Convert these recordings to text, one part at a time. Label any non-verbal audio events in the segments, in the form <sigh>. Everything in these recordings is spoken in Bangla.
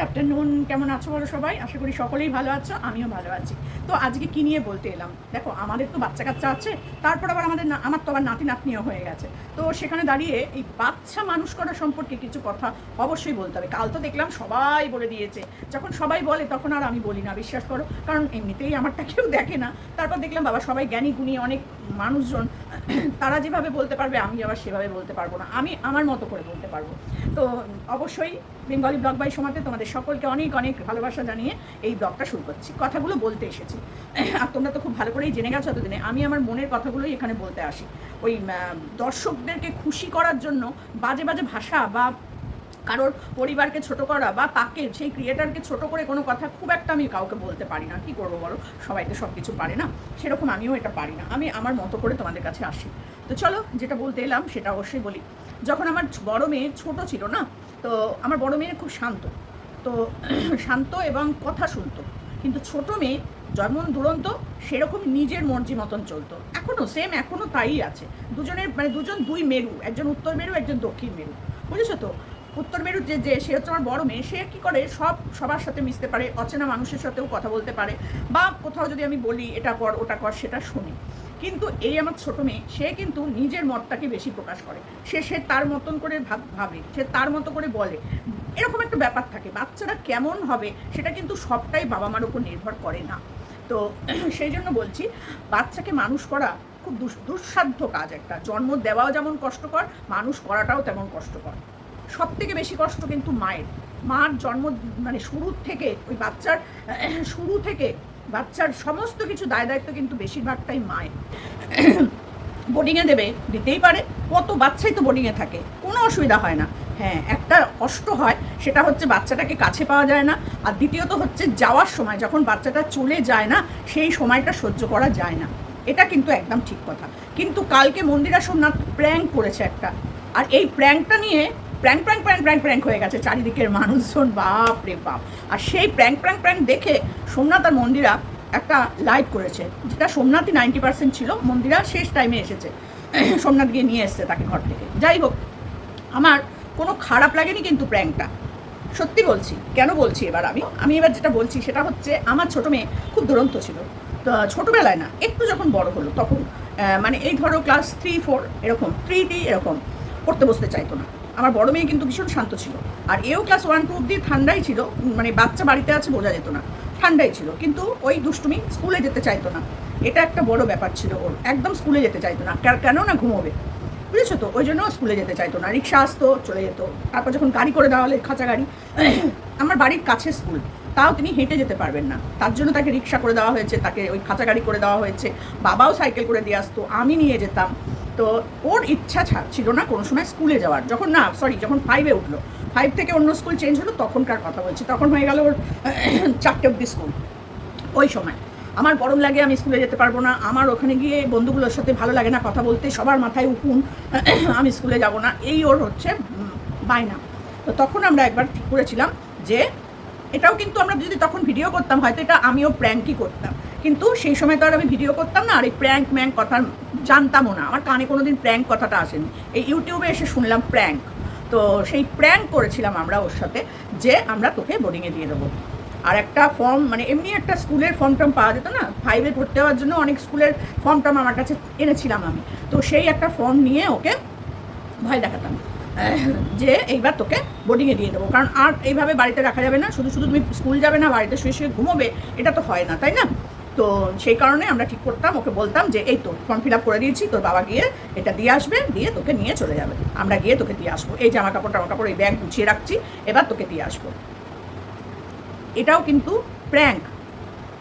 গুড আফটারনুন কেমন আছো বলো সবাই? আশা করি সকলেই ভালো আছো, আমিও ভালো আছি। তো আজকে কি নিয়ে বলতে এলাম? দেখো, আমাদের তো বাচ্চা কাচ্চা আছে, তারপর আবার আমাদের আমার তো আবার নাতি নাতনিও হয়ে গেছে। তো সেখানে দাঁড়িয়ে এই বাচ্চা মানুষ করা সম্পর্কে কিছু কথা অবশ্যই বলতে হবে। কাল তো দেখলাম সবাই বলে দিয়েছে। যখন সবাই বলে, তখন আর আমি বলি না, বিশ্বাস করো। কারণ এমনিতেই আমারটা কেউ দেখে না। তারপর দেখলাম বাবা সবাই জ্ঞানী গুণী অনেক মানুষজন, তারা যেভাবে বলতে পারবে, আমি আবার সেভাবে বলতে পারব না। আমি আমার মতো করে বলতে পারব। তো অবশ্যই বেঙ্গলি ব্লগ বাই সমাতে তোমাদের সকলকে অনেক অনেক ভালোবাসা জানিয়ে এই ব্লগটা শুরু করছি। কথাগুলো বলতে এসেছি। আর তোমরা তো খুব ভালো করেই জেনে গেছো এতদিনে। আমি আমার মনের কথাগুলোই এখানে বলতে আসি। ওই দর্শকদেরকে খুশি করার জন্য বাজে বাজে ভাষা বা কারোর পরিবারকে ছোট করা বা তাকে, সেই ক্রিয়েটারকে ছোট করে কোনো কথা খুব একটা আমি কাউকে বলতে পারি না। কি করব বলো? সবাই তো সব কিছু পারে না। সেরকম আমিও এটা পারি না। আমি আমার মতো করে তোমাদের কাছে আসি। তো চলো, যেটা বলতে এলাম সেটা অবশ্যই বলি। যখন আমার বড় মেয়ে ছোট ছিল না, তো আমার বড় মেয়ে খুব শান্ত। তো <clears throat> শান্ত এবং কথা শুনতো। কিন্তু ছোট মেয়ে যেমন দুরন্ত, সেরকম নিজের মর্জি মতন চলতো। এখনও সেম এখনও তাই আছে। দুজনের মানে দুজন দুই মেরু। একজন উত্তর মেরু, একজন দক্ষিণ মেরু। বুঝেছ তো? উত্তর মেরুর যে যে সে হচ্ছে আমার বড় মেয়ে, সে কি করে সব, সবার সাথে মিশতে পারে, অচেনা মানুষের সাথেও কথা বলতে পারে, বা কোথাও যদি আমি বলি, এটা কর, ওটা কর, সেটা শুনি। কিন্তু এই আমার ছোট মেয়ে, সে কিন্তু নিজের মতটাকে বেশি প্রকাশ করে। সে সে তার মতন করে ভাব সে তার মতো করে বলে। এরকম একটা ব্যাপার থাকে, বাচ্চারা কেমন হবে, সেটা কিন্তু সবটাই বাবা মার উপর নির্ভর করে না। তো <clears throat> সেই জন্য বলছি, বাচ্চাকে মানুষ করা খুব দুস- দুঃসাধ্য কাজ একটা। জন্ম দেওয়াও যেমন কষ্টকর, মানুষ করাটাও তেমন কষ্টকর। সব থেকে বেশি কষ্ট কিন্তু মায়ের। মার জন্ম মানে শুরুর থেকে ওই বাচ্চার, <clears throat> শুরু থেকে বাচ্চার সমস্ত কিছু দায় দায়িত্ব কিন্তু বেশিরভাগটাই মায়ের। <clears throat> বোর্ডিংয়ে দেবে, দিতেই পারে। কত বাচ্চাই তো বোর্ডিংয়ে থাকে, কোনো অসুবিধা হয় না। হ্যাঁ একটা কষ্ট হয়, সেটা হচ্ছে বাচ্চাটাকে কাছে পাওয়া যায় না। আর দ্বিতীয়ত হচ্ছে যাওয়ার সময়, যখন বাচ্চাটা চলে যায় না, সেই সময়টা সহ্য করা যায় না। এটা কিন্তু একদম ঠিক কথা। কিন্তু কালকে মন্দিরা সোমনাথ প্র্যাঙ্ক করেছে একটা। আর এই প্র্যাঙ্কটা নিয়ে prank prank prank prank prank হয়ে গেছে চারিদিকের মানুষজন, বাপ রে বাপ। আর সেই প্র্যাঙ্ক প্র্যাঙ্ক প্র্যাঙ্ক দেখে সোমনাথ আর মন্দিরা একটা লাইভ করেছে, যেটা সোমনাথই নাইনটি পার্সেন্ট ছিল, মন্দিরা শেষ টাইমে এসেছে। <clears throat> সোমনাথ গিয়ে নিয়ে এসছে তাকে ঘর থেকে। যাই হোক, আমার কোনো খারাপ লাগেনি কিন্তু প্র্যাঙ্কটা সত্যি বলছি, কেন বলছি এবার আমি? আমি এবার যেটা বলছি সেটা হচ্ছে, আমার ছোট মেয়ে খুব দুরন্ত ছিল। তো ছোটোবেলায় না, একটু যখন বড় হলো তখন মানে এই ধরো ক্লাস থ্রি ফোর এরকম থ্রি ডি এরকম, পড়তে বসতে চাইতো না। আমার বড় মেয়ে কিন্তু ভীষণ শান্ত ছিল। আর এও ক্লাস ওয়ান টু অব্দি ঠান্ডাই ছিল মানে বাচ্চা বাড়িতে আছে বোঝা যেত না। ঠান্ডাই ছিল, কিন্তু ওই দুষ্টুমি স্কুলে যেতে চাইতো না। এটা একটা বড় ব্যাপার ছিল ওর, একদম স্কুলে যেতে চাইতো না। কেন না ঘুমোবে? বুঝেছ তো? ওই জন্য স্কুলে যেতে চাইতো না। রিক্সা আসতো, চলে যেত। তারপর যখন গাড়ি করে দেওয়া হলে খাঁচা গাড়ি। আমার বাড়ির কাছে স্কুল তাও তিনি হেঁটে যেতে পারবেন না। তার জন্য তাকে রিক্সা করে দেওয়া হয়েছে, তাকে ওই খাঁচা গাড়ি করে দেওয়া হয়েছে, বাবাও সাইকেল করে দিয়ে আসতো, আমি নিয়ে যেতাম। তো ওর ইচ্ছা ছিল না কোনো সময় স্কুলে যাওয়ার। যখন না সরি যখন ফাইভে উঠল ফাইভ থেকে অন্য স্কুল চেঞ্জ হলো, তখনকার কথা বলছি। তখন হয়ে গেল ওর <clears throat> চারটে অব্দি স্কুল। ওই সময়। আমার গরম লাগে, আমি স্কুলে যেতে পারব না। আমার ওখানে গিয়ে বন্ধুগুলোর সাথে ভালো লাগে না কথা বলতে, সবার মাথায় উকুন <clears throat> আমি স্কুলে যাব না। এই ওর হচ্ছে বায়না। তো তখন আমরা একবার ঠিক করেছিলাম যে এটাও কিন্তু আমরা যদি তখন ভিডিও করতাম, হয়তো এটা আমিও প্র্যাঙ্কই করতাম। কিন্তু সেই সময় তো আর আমি ভিডিও করতাম না, আর এই প্র্যাঙ্ক ম্যাঙ্ক কথা জানতামও না। আমার কানে কোনো দিন প্র্যাঙ্ক কথাটা আসেনি। এই ইউটিউবে এসে শুনলাম প্র্যাঙ্ক তো সেই প্র্যাঙ্ক করেছিলাম আমরা ওর সাথে যে আমরা তোকে বোর্ডিংয়ে দিয়ে দেবো। আর একটা ফর্ম মানে এমনি একটা স্কুলের ফর্ম টর্ম পাওয়া যেত না ফাইভে ভর্তি হওয়ার জন্য অনেক স্কুলের ফর্ম টর্ম আমার কাছে এনেছিলাম আমি। তো সেই একটা ফর্ম নিয়ে ওকে ভয় দেখাতাম। <laughs> যে এইবার তোকে বোর্ডিংয়ে দিয়ে দেবো। কারণ আর এইভাবে বাড়িতে রাখা যাবে না, শুধু শুধু তুমি স্কুল যাবে না, বাড়িতে শুয়ে শুয়ে ঘুমোবে, এটা তো হয় না, তাই না? তো সেই কারণে আমরা ঠিক করতাম, ওকে বলতাম যে, এই তো ফর্ম ফিল আপ করে দিয়েছি, তোর বাবা গিয়ে এটা দিয়ে আসবে, দিয়ে তোকে নিয়ে চলে যাবে। আমরা গিয়ে তোকে দিয়ে আসব। এই জামা কাপড়, টামা কাপড়, এই ব্যাগ গুছিয়ে রাখছি, এবার তোকে দিয়ে আসব। এটাও কিন্তু প্র্যাঙ্ক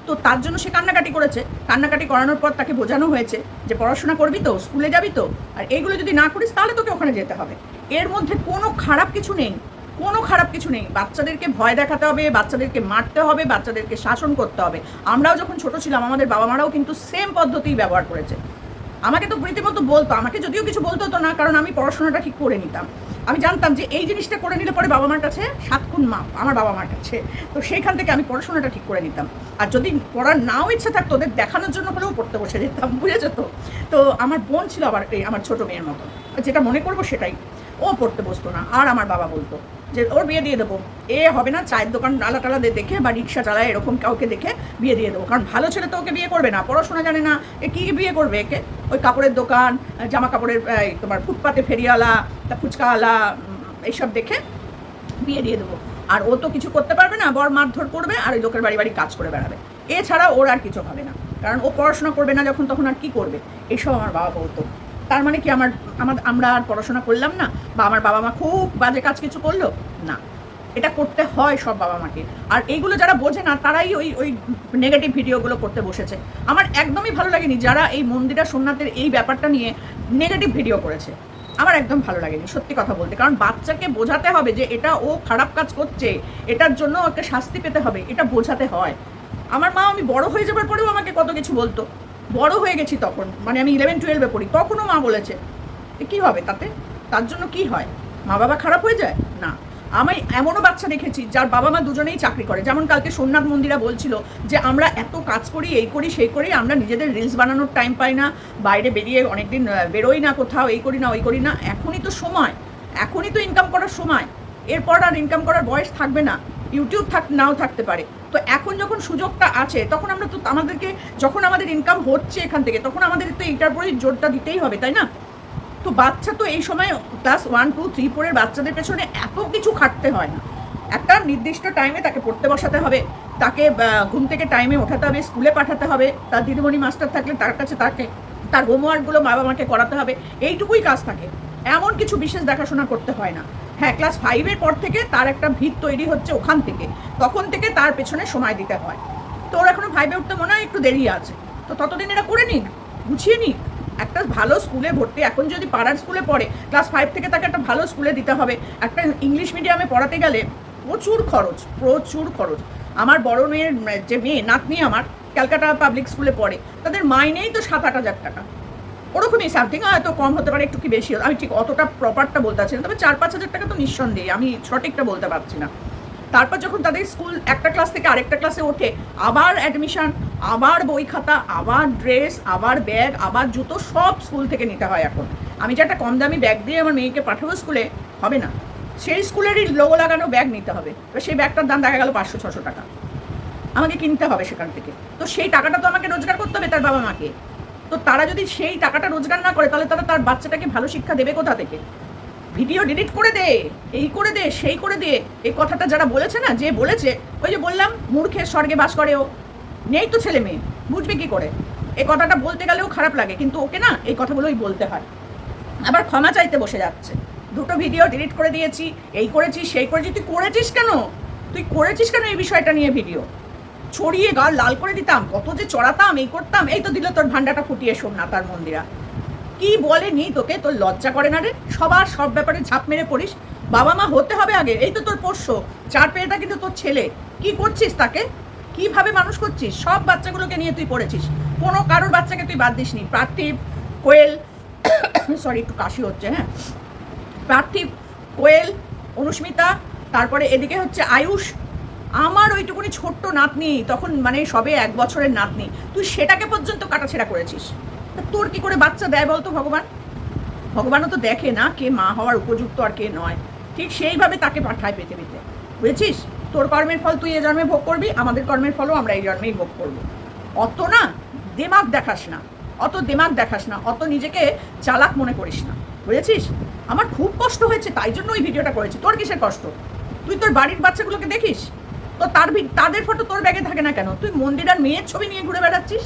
তো তার জন্য সে কান্নাকাটি করেছে। কান্নাকাটি করানোর পর তাকে বোঝানো হয়েছে যে পড়াশোনা করবি তো, স্কুলে যাবি তো, আর এইগুলো যদি না করিস তাহলে তোকে ওখানে যেতে হবে। এর মধ্যে কোনো খারাপ কিছু নেই, কোনো খারাপ কিছু নেই। বাচ্চাদেরকে ভয় দেখাতে হবে, বাচ্চাদেরকে মারতে হবে, বাচ্চাদেরকে শাসন করতে হবে। আমরাও যখন ছোট ছিলাম, আমাদের বাবা মারাও কিন্তু সেম পদ্ধতিই ব্যবহার করেছে। আমাকে তো রীতিমতো বলতো, আমাকে যদিও কিছু বলতো না, কারণ আমি পড়াশোনাটা ঠিক করে নিতাম। আমি জানতাম যে এই জিনিসটা করে নিলে পরে বাবা মার কাছে সাত খুন মাপ আমার বাবা মার কাছে। তো সেইখান থেকে আমি পড়াশোনাটা ঠিক করে নিতাম। আর যদি পড়ার নাও ইচ্ছা থাকতো, ওদের দেখানোর জন্য হলেও পড়তে বসে যেতাম, বুঝেছ যেত তো আমার বোন ছিল আবার এই আমার ছোটো মেয়ের মতো। যেটা মনে করব সেটাই। ও পড়তে বসতো না, আর আমার বাবা বলতো যে ওর বিয়ে দিয়ে দেবো। এ হবে না, চায়ের দোকান আলা টালা দেখে বা রিক্সা চালায় এরকম কাউকে দেখে বিয়ে দিয়ে দেবো। কারণ ভালো ছেলে তো ওকে বিয়ে করবে না, পড়াশোনা জানে না, এ কী বিয়ে করবে একে? ওই কাপড়ের দোকান জামা কাপড়ের তোমার ফুটপাতে ফেরিওয়ালা, তা ফুচকাওয়ালা এইসব দেখে বিয়ে দিয়ে দেবো। আর ও তো কিছু করতে পারবে না, বর মারধর করবে, আর ওই লোকের বাড়ি বাড়ি কাজ করে বেড়াবে। এছাড়া ওর আর কিছু হবে না, কারণ ও পড়াশোনা করবে না যখন, তখন আর কি করবে? এসব আমার বাবা বলতো। তার মানে কি আমার আমার, আমরা আর পড়াশোনা করলাম না? বা আমার বাবা মা খুব বাজে কাজ কিছু করল? না। এটা করতে হয় সব বাবা মাকে আর এইগুলো যারা বোঝে না, তারাই ওই ওই নেগেটিভ ভিডিওগুলো করতে বসেছে। আমার একদমই ভালো লাগেনি যারা এই মন্দিরা সোমনাথের এই ব্যাপারটা নিয়ে নেগেটিভ ভিডিও করেছে। আমার একদম ভালো লাগেনি, সত্যি কথা বলতে। কারণ বাচ্চাকে বোঝাতে হবে যে এটা ও খারাপ কাজ করছে, এটার জন্য ওকে শাস্তি পেতে হবে, এটা বোঝাতে হয়। আমার মা আমি বড় হয়ে যাবার পরেও আমাকে কত কিছু বলতো। বড় হয়ে গেছি তখন। মানে আমি ইলেভেন টুয়েলভে পড়ি। তখনও মা বলেছে কী হবে তাতে? তার জন্য কি হয়? মা বাবা খারাপ হয়ে যায়? না। আমি এমনও বাচ্চা দেখেছি যার বাবা মা দুজনেই চাকরি করে। যেমন কালকে সোমনাথ মন্দিরা বলছিল যে, আমরা এত কাজ করি, এই করি, সেই করি, আমরা নিজেদের রিলস বানানোর টাইম পাই না। বাইরে বেরিয়ে অনেকদিন বেরোই না কোথাও, এই করি না, ওই করি না। এখনই তো সময়। এখনই তো ইনকাম করার সময়। এরপর আর ইনকাম করার বয়স থাকবে না। ইউটিউব থাক, নাও থাকতে পারে। তো এখন যখন সুযোগটা আছে, তখন আমরা তো আমাদেরকে, যখন আমাদের ইনকাম হচ্ছে এখান থেকে, তখন আমাদের তো এইটার পরেই জোরটা দিতেই হবে, তাই না? তো বাচ্চা তো এই সময় ক্লাস ওয়ান টু থ্রি ফোরের বাচ্চাদের পেছনে এত কিছু খাটতে হয় না। একটা নির্দিষ্ট টাইমে তাকে পড়তে বসাতে হবে, তাকে ঘুম থেকে টাইমে ওঠাতে হবে স্কুলে পাঠাতে হবে, তার দিদিমণি মাস্টার থাকলে তার কাছে তাকে, তার হোমওয়ার্কগুলো বাবা মাকে করাতে হবে, এইটুকুই কাজ থাকে। এমন কিছু বিশেষ দেখাশোনা করতে হয় না। হ্যাঁ ক্লাস ফাইভের পর থেকে তার একটা ভিত তৈরি হচ্ছে ওখান থেকে। তখন থেকে তার পেছনে সময় দিতে হয়। তো ওর এখনও ফাইভে উঠতে মনে হয় একটু দেরি আছে। তো ততদিন এরা করে নিক, গুছিয়ে নিক। একটা ভালো স্কুলে ভর্তি, এখন যদি পাড়ার স্কুলে পড়ে ক্লাস ফাইভ থেকে তাকে একটা ভালো স্কুলে দিতে হবে। একটা ইংলিশ মিডিয়ামে পড়াতে গেলে প্রচুর খরচ প্রচুর খরচ। আমার বড় মেয়ের, যে মেয়ে, নাতনি আমার, ক্যালকাটা পাবলিক স্কুলে পড়ে, তাদের মাইনেই তো সাত আট হাজার টাকা। ওরকমই সামথিং হয়তো কম হতে পারে, একটু কি বেশি আমি ঠিক অতটা প্রপারটা বলতে পারছি না, তবে চার পাঁচ হাজার টাকা তো নিঃসন্দেহে, আমি সঠিকটা বলতে পারছি না। তারপর যখন তাদের স্কুল একটা ক্লাস থেকে আরেকটা ক্লাসে ওঠে, আবার অ্যাডমিশন আবার বই খাতা, আবার ড্রেস আবার ব্যাগ আবার জুতো, সব স্কুল থেকে নিতে হয় এখন। আমি যে একটা কম দামি ব্যাগ দিয়ে আমার মেয়েকে পাঠাবো স্কুলে, হবে না। সেই স্কুলেরই লোগো লাগানো ব্যাগ নিতে হবে। এবার সেই ব্যাগটার দাম দেখা গেল পাঁচশো, ছশো টাকা। আমাকে কিনতে হবে সেখান থেকে। তো সেই টাকাটা তো আমাকে রোজগার করতে হবে তার বাবা মাকে। তো তারা যদি সেই টাকাটা রোজগার না করে, তাহলে তারা তার বাচ্চাটাকে ভালো শিক্ষা দেবে কোথা থেকে? ভিডিও ডিলিট করে দে, এই করে দে, সেই করে দে। এই কথাটা যারা বলেছে না, যে বলেছে, ওই যে বললাম, মূর্খের স্বর্গে বাস করে ও। নেই তো ছেলে মেয়ে, বুঝবে কি করে? এই কথাটা বলতে গেলেও খারাপ লাগে, কিন্তু ওকে না এই কথাগুলোই বলতে হয়। আবার ক্ষমা চাইতে বসে যাচ্ছে। দুটো ভিডিও ডিলিট করে দিয়েছি, এই করেছিস, সেই করেছি তুই করেছিস কেন? তুই করেছিস কেন এই বিষয়টা নিয়ে ভিডিও? ছড়িয়ে গাল লাল করে দিতাম, কত যে চড়াতাম, এই করতাম, এই তো দিল তোর ভান্ডাটা ফুটিয়ে সোমনাথ তার মন্দিরা। কি বলেনি তোকে? তোর লজ্জা করে না রে? সবার সব ব্যাপারে ঝাঁপ মেরে পড়িস। বাবা মা হতে হবে আগে, এই তো তোর পোষ্য। চার পেয়েটা কিন্তু তোর ছেলে। কি করছিস তাকে? কীভাবে মানুষ করছিস? সব বাচ্চাগুলোকে নিয়ে তুই পড়েছিস। কোনো কারোর বাচ্চাকে তুই বাদ দিসনি। পার্থিব কোয়েল, <coughs> সরি, একটু কাশি হচ্ছে হ্যাঁ? পার্থিব কোয়েল, অনুস্মিতা, তারপরে এদিকে হচ্ছে আয়ুষ আমার ওইটুকুনি ছোট্ট নাতনি, তখন মানে সবে এক বছরের নাতনি, তুই সেটাকে পর্যন্ত কাটাছেড়া করেছিস? তোর কি করে বাচ্চা দেয় বলতো ভগবান? ভগবানও তো দেখে না কে মা হওয়ার উপযুক্ত আর কে নয়। ঠিক সেইভাবে তাকে পাঠায় পৃথিবীতে। বুঝেছিস? তোর কর্মের ফল তুই এ জন্মে ভোগ করবি, আমাদের কর্মের ফলও আমরা এই জন্মেই ভোগ করব। অত না দেমাগ দেখাস না, অত দেমাগ দেখাস না, অত নিজেকে চালাক মনে করিস না। বুঝেছিস? আমার খুব কষ্ট হয়েছে, তাই জন্য ওই ভিডিওটা করেছি। তোর কিসের কষ্ট? তুই তোর বাড়ির বাচ্চাগুলোকে দেখিস? তো তার তাদের ফটো তোর ব্যাগে থাকে না কেন? তুই মন্দিরার মেয়ের ছবি নিয়ে ঘুরে বেড়াচ্ছিস?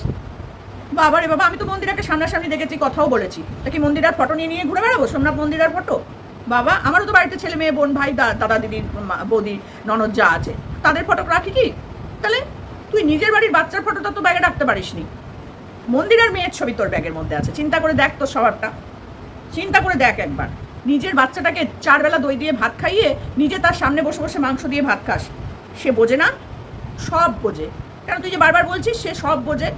বাবা রে বাবা, আমি তো মন্দিরাকে সামনাসামনি দেখেছি, কথাও বলেছি। তা কি মন্দিরার ফটো নিয়ে নিয়ে ঘুরে বেড়াবো, সোমনাথ মন্দিরার ফটো বাবা, আমারও তো বাড়িতে ছেলে মেয়ে, বোন, ভাই দাদা দিদির মা- বৌদি, ননদ যা আছে। তাদের ফটো রাখি কি? তাহলে তুই নিজের বাড়ির বাচ্চার ফটোটা তো ব্যাগে রাখতে পারিস নি মন্দিরের মেয়ের ছবি তোর ব্যাগের মধ্যে আছে। চিন্তা করে দেখ তোর স্বভাবটা। চিন্তা করে দেখ একবার। নিজের বাচ্চাটাকে চারবেলা দই দিয়ে ভাত খাইয়ে নিজে তার সামনে বসে বসে মাংস দিয়ে ভাত খাস। সে বোঝে না, সব বোঝে। কেন তুই যে বারবার বলছিস, সে সব বোঝে।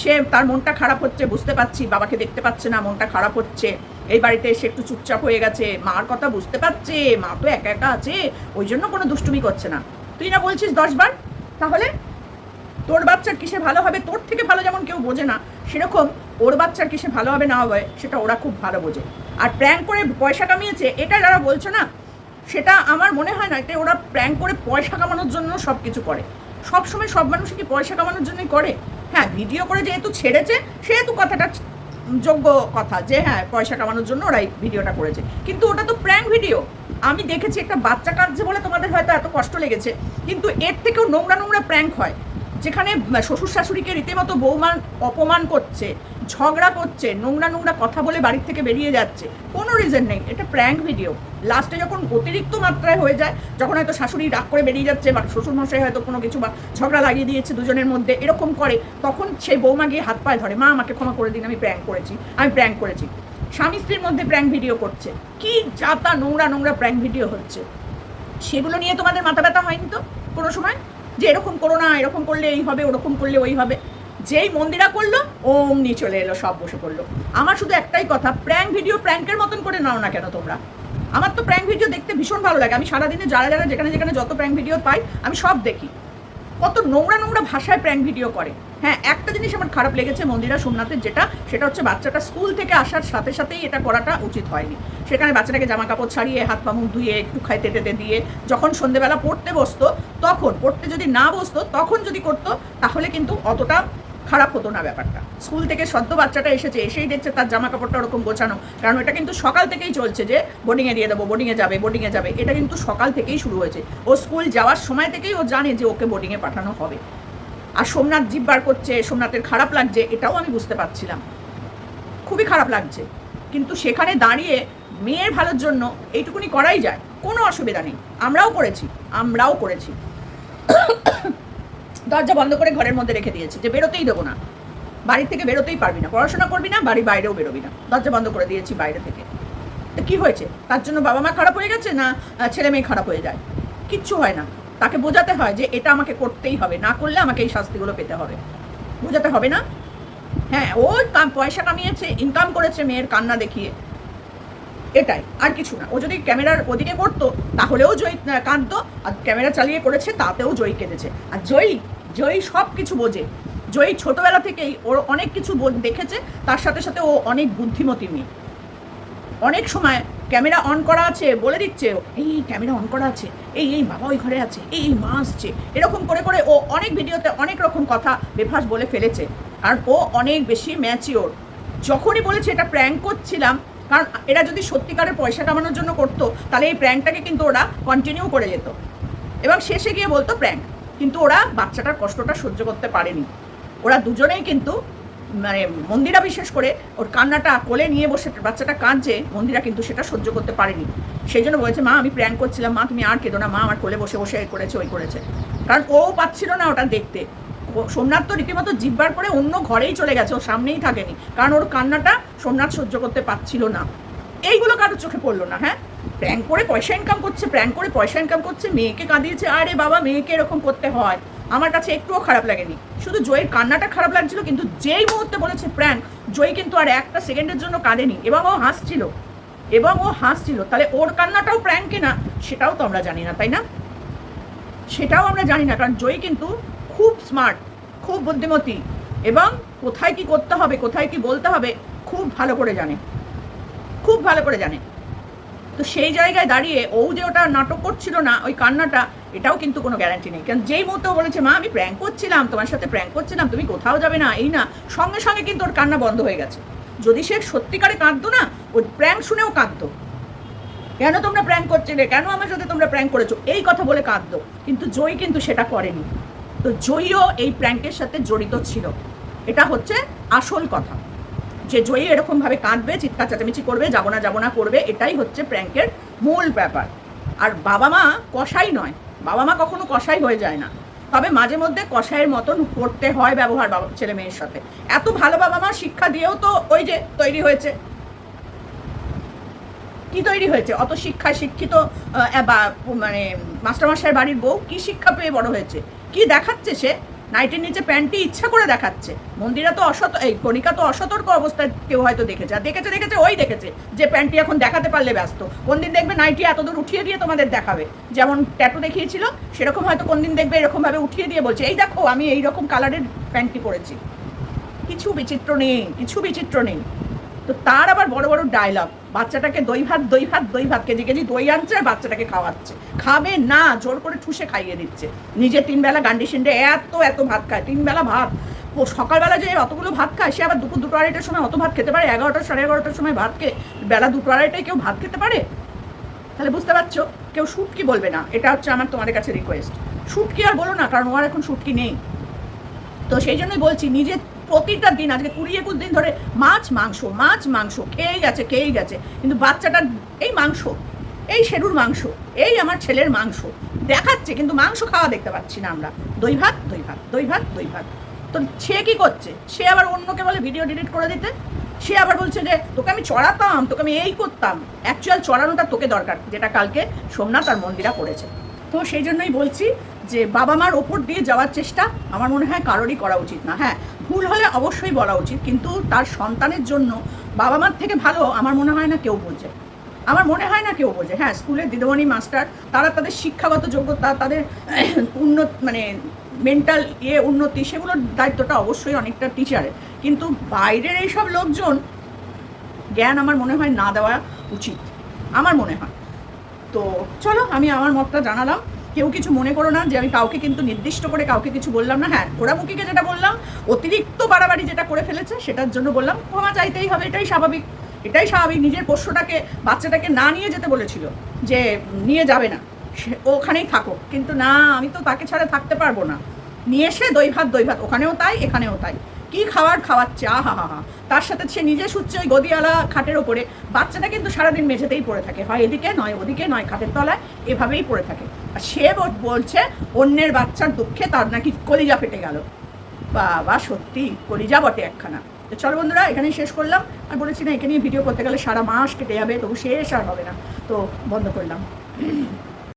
সে তার মনটা খারাপ হচ্ছে, বুঝতে পারছি, বাবাকে দেখতে পাচ্ছে না, মনটা খারাপ হচ্ছে। এই বাড়িতে এসে একটু চুপচাপ হয়ে গেছে, মার কথা বুঝতে পারছে, মা তো একা একা আছে, ওই জন্য কোনো দুষ্টুমি করছে না। তুই না বলছিস দশবার তাহলে তোর বাচ্চার কিসে ভালো হবে? তোর থেকে ভালো যেমন কেউ বোঝে না, সেরকম ওর বাচ্চার কিসে ভালো হবে না হবে সেটা ওরা খুব ভালো বোঝে। আর প্র্যাঙ্ক করে পয়সা কামিয়েছে, এটা যারা বলছো না সেটা আমার মনে হয় না এটা ওরা প্র্যাঙ্ক করে পয়সা কামানোর জন্য সব কিছু করে। সব সময় সব মানুষ কি পয়সা কামানোর জন্যই করে? হ্যাঁ ভিডিও করে যেহেতু ছেড়েছে, সেহেতু কথাটা যোগ্য কথা যে হ্যাঁ পয়সা কামানোর জন্য ওরাই ভিডিওটা করেছে। কিন্তু ওটা তো প্র্যাঙ্ক ভিডিও আমি দেখেছি একটা বাচ্চা কাঁদছে বলে তোমাদের হয়তো এত কষ্ট লেগেছে, কিন্তু এর থেকেও নোংরা নোংরা প্র্যাঙ্ক হয়। যেখানে শ্বশুর শাশুড়িকে রীতিমতো বৌমান অপমান করছে ঝগড়া করছে, নোংরা নোংরা কথা বলে বাড়ির থেকে বেরিয়ে যাচ্ছে, কোনো রিজন নেই, এটা প্র্যাঙ্ক ভিডিও লাস্টে যখন অতিরিক্ত মাত্রায় হয়ে যায়, যখন হয়তো শাশুড়ি রাগ করে বেরিয়ে যাচ্ছে বা শ্বশুরমশাই হয়তো কোনো কিছু বা ঝগড়া লাগিয়ে দিয়েছে দুজনের মধ্যে, এরকম করে, তখন সেই বৌমা গিয়ে হাত পায়ে ধরে, মা, আমাকে ক্ষমা করে দিন, আমি প্র্যাঙ্ক করেছি, আমি প্র্যাঙ্ক করেছি। স্বামী স্ত্রীর মধ্যে প্র্যাঙ্ক ভিডিও করছে। কি যাতা নোংরা নোংরা প্র্যাঙ্ক ভিডিও হচ্ছে। সেগুলো নিয়ে তোমাদের মাথা ব্যথা হয়নি তো কোনো সময়? যে এরকম করো না, এরকম করলে এই হবে, ওরকম করলে ওই হবে। যেই মন্দিরা করল, অমনি চলে এলো, সব বসে পড়ল। আমার শুধু একটাই কথা প্র্যাঙ্ক ভিডিও প্র্যাঙ্কের মতন করে নাও না কেন তোমরা? আমার তো প্র্যাঙ্ক ভিডিও দেখতে ভীষণ ভালো লাগে। আমি সারাদিনে যারা যারা যেখানে যেখানে যত প্র্যাঙ্ক ভিডিও পাই, আমি সব দেখি। কত নোংরা নোংরা ভাষায় প্র্যাঙ্ক ভিডিও করে। হ্যাঁ একটা জিনিস আমার খারাপ লেগেছে মন্দিরা সোমনাথের যেটা, সেটা হচ্ছে বাচ্চাটা স্কুল থেকে আসার সাথে সাথেই এটা করাটা উচিত হয়নি। সেখানে বাচ্চাটাকে জামা কাপড় ছাড়িয়ে, হাত পা মুখ ধুয়ে, একটু খাইতে টেতে দিয়ে, যখন সন্ধেবেলা পড়তে বসতো, তখন, পড়তে যদি না বসতো, তখন যদি করতো, তাহলে কিন্তু অতটা খারাপ হতো না ব্যাপারটা। স্কুল থেকে সদ্য বাচ্চাটা এসেছে, এসেই দেখছে তার জামা কাপড়টা ওরকম গোছানো। কারণ এটা কিন্তু সকাল থেকেই চলছে যে বোর্ডিংয়ে দিয়ে দেবো বোর্ডিংয়ে যাবে বোর্ডিংয়ে যাবে। এটা কিন্তু সকাল থেকেই শুরু হয়েছে। ও স্কুল যাওয়ার সময় থেকেই ও জানে যে ওকে বোর্ডিংয়ে পাঠানো হবে। আর সোমনাথ জিভ বার করছে, সোমনাথের খারাপ লাগছে, এটাও আমি বুঝতে পারছিলাম। খুবই খারাপ লাগছে। কিন্তু সেখানে দাঁড়িয়ে মেয়ের ভালোর জন্য এইটুকুনি করাই যায়। কোনো অসুবিধা নেই। আমরাও করেছি। আমরাও করেছি। দরজা বন্ধ করে ঘরের মধ্যে রেখে দিয়েছে যে বেরোতেই দেবো না। বাড়ির থেকে বেরোতেই পারবি না, পড়াশোনা করবি না, বাড়ির বাইরেও বেরোবি না। দরজা বন্ধ করে দিয়েছি বাইরে থেকে। তো কী হয়েছে? তার জন্য বাবা মা খারাপ হয়ে গেছে না ছেলে মেয়ে খারাপ হয়ে যায়? কিচ্ছু হয় না। তাকে বোঝাতে হয় যে এটা আমাকে করতেই হবে, না করলে আমাকে এই শাস্তিগুলো পেতে হবে। বোঝাতে হবে না? হ্যাঁ ও পয়সা কামিয়েছে ইনকাম করেছে মেয়ের কান্না দেখিয়ে। এটাই, আর কিছু না। ও যদি ক্যামেরার ওদিকে করতো তাহলেও জয়ী কাঁদতো। আর ক্যামেরা চালিয়ে করেছে, তাতেও জয়ী কেঁদেছে। আর জয়ী জয়ী সব কিছু বোঝে। জয়ী ছোটবেলা থেকেই ওর অনেক কিছু দেখেছে, তার সাথে সাথে ও অনেক বুদ্ধিমতী মেয়ে। অনেক সময় ক্যামেরা অন করা আছে, বলে দিচ্ছে, এই এই ক্যামেরা অন করা আছে, এই এই বাবা ওই ঘরে আছে, এই এই মা আসছে। এরকম করে করে ও অনেক ভিডিওতে অনেক রকম কথা বেফাস বলে ফেলেছে। কারণ ও অনেক বেশি ম্যাচিওর। যখনই বলেছে এটা প্র্যাঙ্ক করছিলাম, কারণ এরা যদি সত্যিকারের পয়সা কামানোর জন্য করতো, তাহলে এই প্র্যাঙ্কটাকে কিন্তু ওরা কন্টিনিউ করে যেত। এবং শেষে গিয়ে বলতো প্র্যাঙ্ক কিন্তু ওরা বাচ্চাটার কষ্টটা সহ্য করতে পারেনি। ওরা দুজনেই কিন্তু মানে মন্দিরা বিশেষ করে ওর কান্নাটা কোলে নিয়ে বসে বাচ্চাটা কাঁদছে, মন্দিরা কিন্তু সেটা সহ্য করতে পারেনি। সেই জন্য বলেছে, মা, আমি প্র্যাঙ্ক করছিলাম, মা, তুমি আর কেঁদো না, মা আমার কোলে বসে বসে করেছে, ওই করেছে। কারণ ও পাচ্ছিল না ওটা দেখতে। সোমনাথ তো রীতিমতো জিব্বার করে অন্য ঘরেই চলে গেছে, ও সামনেই থাকেনি। কারণ ওর কান্নাটা সোমনাথ সহ্য করতে পারছিল না। এইগুলো কারোর চোখে পড়ল না হ্যাঁ? প্র্যাঙ্ক করে পয়সা ইনকাম করছে প্র্যাঙ্ক করে পয়সা ইনকাম করছে, মেয়েকে কাঁদিয়েছে, আরে বাবা, মেয়েকে এরকম করতে হয়। আমার কাছে একটুও খারাপ লাগেনি। শুধু জয়ের কান্নাটা খারাপ লাগছিল, কিন্তু যেই মুহূর্তে বলেছে প্র্যাঙ্ক জয় কিন্তু আর একটা সেকেন্ডের জন্য কাঁদেনি, এবং ও হাসছিল। এবং ও হাসছিল। তাহলে ওর কান্নাটাও প্র্যাঙ্ক কিনা, সেটাও তো আমরা জানি না, তাই না? সেটাও আমরা জানি না, কারণ জয় কিন্তু খুব স্মার্ট খুব বুদ্ধিমতী, এবং কোথায় কি করতে হবে, কোথায় কি বলতে হবে, খুব ভালো করে জানে। খুব ভালো করে জানে। তো সেই জায়গায় দাঁড়িয়ে ও যে ওটা নাটক করছিল না, ওই কান্নাটা, এটাও কিন্তু কোনো গ্যারান্টি নেই। কারণ যেই মুহূর্তে বলেছে, মা, আমি প্র্যাঙ্ক করছিলাম, তোমার সাথে প্র্যাঙ্ক করছিলাম, তুমি কোথাও যাবে না, এই না। সঙ্গে সঙ্গে কিন্তু ওর কান্না বন্ধ হয়ে গেছে। যদি সে সত্যিকারে কাঁদতো না ওই প্র্যাঙ্ক শুনেও কাঁদতো। কেন তোমরা প্র্যাঙ্ক করছিলে? কেন আমার সাথে তোমরা প্র্যাঙ্ক করেছ? এই কথা বলে কাঁদতো। কিন্তু জয় কিন্তু সেটা করেনি। তো জয়ও এই প্র্যাঙ্কের সাথে জড়িত ছিল। এটা হচ্ছে আসল কথা। যে জয়ী এরকমভাবে কাঁদবে, চিৎকার চেঁচামেচি করবে যাব না যাব না করবে, এটাই হচ্ছে প্র্যাঙ্কের মূল ব্যাপার। আর বাবা মা কষাই নয়, বাবা মা কখনো কষাই হয়ে যায় না। তবে মাঝে মধ্যে কষাইয়ের মতন করতে হয় ব্যবহার বাবা, ছেলে মেয়ের সাথে। এত ভালো বাবা মা শিক্ষা দিয়েও তো ওই যে তৈরি হয়েছে। কি তৈরি হয়েছে? অত শিক্ষায় শিক্ষিত মানে মাস্টারমশাইয়ের বাড়ির বউ কি শিক্ষা পেয়ে বড় হয়েছে? কি দেখাচ্ছে সে? নাইটের নিচে প্যান্টটি ইচ্ছা করে দেখাচ্ছে। মন্দিরা তো অসত, এই কণিকা তো অসতর্ক অবস্থায় কেউ হয়তো দেখেছে। আর দেখেছে দেখেছে, ওই দেখেছে যে প্যান্টটি এখন দেখাতে পারলে ব্যস্ত। কোন দিন দেখবে নাইটি এত দূর উঠিয়ে দিয়ে তোমাদের দেখাবে? যেমন ট্যাটু দেখিয়েছিল, সেরকম হয়তো কোন দিন দেখবে এরকমভাবে উঠিয়ে দিয়ে বলছে, এই দেখো, আমি এই রকম কালারের প্যান্টটি পরেছি। কিছু বিচিত্র নেই, কিছু বিচিত্র নেই। তো তার আবার বড় বড় ডায়লগ বাচ্চাটাকে দই ভাত দই ভাত দই ভাত কেজি কেজি দই আনছে আর বাচ্চাটাকে খাওয়াচ্ছে। খাবে না, জোর করে ঠুসে খাইয়ে দিচ্ছে। নিজে তিনবেলা গান্ডি সিন্ডে এত এত ভাত খায় তিনবেলা ভাত। ও সকালবেলা যে অতগুলো ভাত খায়, সে আবার দুপুর দুটো আড়াইটার সময় অত ভাত খেতে পারে? এগারোটা, সাড়ে এগারোটার সময় ভাত খেয়ে বেলা দুটো আড়াইটায় কেউ ভাত খেতে পারে? তাহলে বুঝতে পারছ? কেউ শুটকি বলবে না। এটা হচ্ছে আমার তোমাদের কাছে রিকোয়েস্ট শুটকি আর বলো না, কারণ ওর এখন শুটকি নেই। তো সেই জন্যই বলছি, নিজে প্রতিটা দিন, আজকে কুড়ি একুশ দিন ধরে মাছ, মাংস মাছ, মাংস, খেয়েই গেছে খেয়েই গেছে। কিন্তু বাচ্চাটার এই মাংস, এই শেরুর মাংস, এই আমার ছেলের মাংস দেখাচ্ছে, কিন্তু মাংস খাওয়া দেখতে পাচ্ছি না আমরা। দই ভাত দই ভাত দই ভাত দই ভাত। তো সে কি করছে? সে আবার অন্যকে বলে ভিডিও ডিলিট করে দিতে? সে আবার বলছে যে, তোকে আমি চড়াতাম, তোকে আমি এই করতাম। অ্যাকচুয়াল চড়ানোটা তোকে দরকার, যেটা কালকে সোমনাথ আর মন্দিরা করেছে। তো সেই জন্যই বলছি যে বাবা মার ওপর দিয়ে যাওয়ার চেষ্টা আমার মনে হয় কারোরই করা উচিত না। হ্যাঁ ভুল হলে অবশ্যই বলা উচিত, কিন্তু তার সন্তানের জন্য বাবা মার থেকে ভালো আমার মনে হয় না কেউ বোঝে। আমার মনে হয় না কেউ বোঝে। হ্যাঁ স্কুলের দিদিমণি, মাস্টার, তারা তাদের শিক্ষাগত যোগ্যতা তাদের <clears throat> উন্নত মানে মেন্টাল ইয়ে উন্নতি, সেগুলোর দায়িত্বটা অবশ্যই অনেকটা টিচারের কিন্তু বাইরের এইসব লোকজন জ্ঞান আমার মনে হয় না দেওয়া উচিত। আমার মনে হয়। তো চলো, আমি আমার মতটা জানালাম। কেউ কিছু মনে করো না যে আমি কাউকে কিন্তু নির্দিষ্ট করে কাউকে কিছু বললাম না। হ্যাঁ ঘোড়ামুখীকে যেটা বললাম, অতিরিক্ত বাড়াবাড়ি যেটা করে ফেলেছে, সেটার জন্য বললাম, ক্ষমা চাইতেই হবে, এটাই স্বাভাবিক। এটাই স্বাভাবিক, নিজের পোষ্যটাকে, বাচ্চাটাকে না নিয়ে যেতে বলেছিল যে নিয়ে যাবে না। ওখানেই থাকো। কিন্তু না, আমি তো তাকে ছাড়া থাকতে পারব না। নিয়ে এসে দই ভাত দই ভাত ওখানেও তাই, এখানেও তাই। কি খাওয়ার খাওয়াচ্ছে? আহা, হা হা। তার সাথে সে নিজে শুচ্ছে ওই গদিওয়ালা খাটের ওপরে। বাচ্চাটা কিন্তু সারাদিন মেঝেতেই পড়ে থাকে। হয় এদিকে নয় ওদিকে নয়, খাটের তলায় এভাবেই পড়ে থাকে। সে বল- বলছে, অন্যের বাচ্চার দুঃখে তার নাকি কলিজা ফেটে গেল। বাবা, সত্যি, কলিজা বটে একখানা। তো চলো বন্ধুরা, এখানেই শেষ করলাম। আর বলেছি না এখানে ভিডিও করতে গেলে সারা মাস কেটে যাবে, তবু শেষ আর হবে না। তো বন্ধ করলাম।